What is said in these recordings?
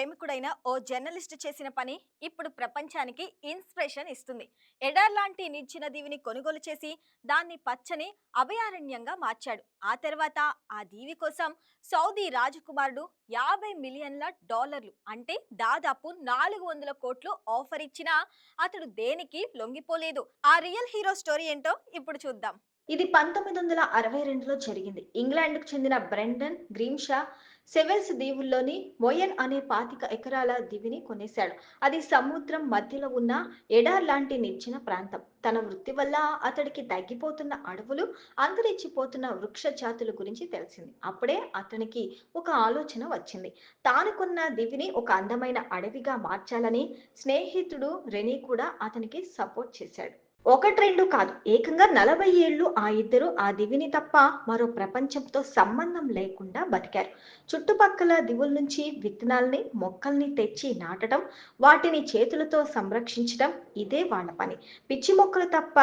ప్రేమికుడైన ఓ journalist చేసిన పని ఇప్పుడు ప్రపంచానికి ఇన్స్పిరేషన్ ఇస్తుంది. ఎడార్ లాంటి నిర్చిన దీవిని కొనుగోలు చేసి దాన్ని పచ్చని అభయారణ్యంగా మార్చాడు. ఆ తర్వాత ఆ దీవి కోసం సౌదీ రాజకుమారుడు యాభై మిలియన్ల డాలర్లు అంటే దాదాపు నాలుగు వందల కోట్లు ఆఫర్ ఇచ్చినా అతడు దేనికి లొంగిపోలేదు. ఆ రియల్ హీరో స్టోరీ ఏంటో ఇప్పుడు చూద్దాం. ఇది పంతొమ్మిది వందల అరవై రెండులో జరిగింది. ఇంగ్లాండ్కు చెందిన బ్రెండన్ గ్రీమ్షా సెవెల్స్ దీవుల్లోని మొయన్ అనే పాతిక ఎకరాల దివిని కొనేశాడు. అది సముద్రం మధ్యలో ఉన్న ఎడార్ లాంటి నిర్జన ప్రాంతం. తన వృత్తి వల్ల అతడికి తగ్గిపోతున్న అడవులు అంతరించిపోతున్న వృక్ష జాతుల గురించి తెలిసింది. అప్పుడే అతనికి ఒక ఆలోచన వచ్చింది. తాను కొన్న దివిని ఒక అందమైన అడవిగా మార్చాలని స్నేహితుడు రెనీ కూడా అతనికి సపోర్ట్ చేశాడు. ఒకటి రెండు కాదు. ఏకంగా నలభై ఏళ్ళు ఆ ఇద్దరు ఆ దివిని తప్ప మరో ప్రపంచంతో సంబంధం లేకుండా బతికారు. చుట్టుపక్కల దివుల నుంచి విత్తనాల్ని మొక్కల్ని తెచ్చి నాటడం వాటిని చేతులతో సంరక్షించడం ఇదే వాళ్ళ పని. పిచ్చి మొక్కలు తప్ప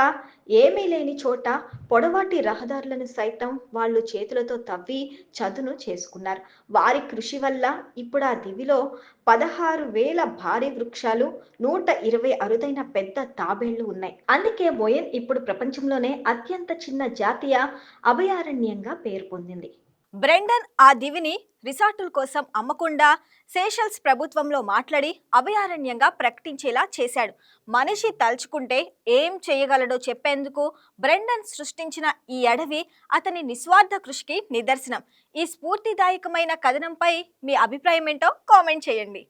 ఏమీ లేని చోట పొడవాటి రహదారులను సైతం వాళ్ళు చేతులతో తవ్వి చదును చేసుకున్నారు. వారి కృషి వల్ల ఇప్పుడు ఆ దివిలో పదహారు వేల భారీ వృక్షాలు నూట ఇరవై అరుదైన పెద్ద తాబేళ్ళు ఉన్నాయి. అందుకే బోయన్ ఇప్పుడు ప్రపంచంలోనే అత్యంత చిన్న జాతీయ అభయారణ్యంగా పేరు పొందింది. బ్రెండన్ ఆ దివిని రిసార్టుల కోసం అమ్మకుండా సేషల్స్ ప్రభుత్వంలో మాట్లాడి అభయారణ్యంగా ప్రకటించేలా చేశాడు. మనిషి తలుచుకుంటే ఏం చేయగలడో చెప్పేందుకు బ్రెండన్ సృష్టించిన ఈ అడవి అతని నిస్వార్థ కృషికి నిదర్శనం. ఈ స్ఫూర్తిదాయకమైన కథనంపై మీ అభిప్రాయం ఏంటో కామెంట్ చేయండి.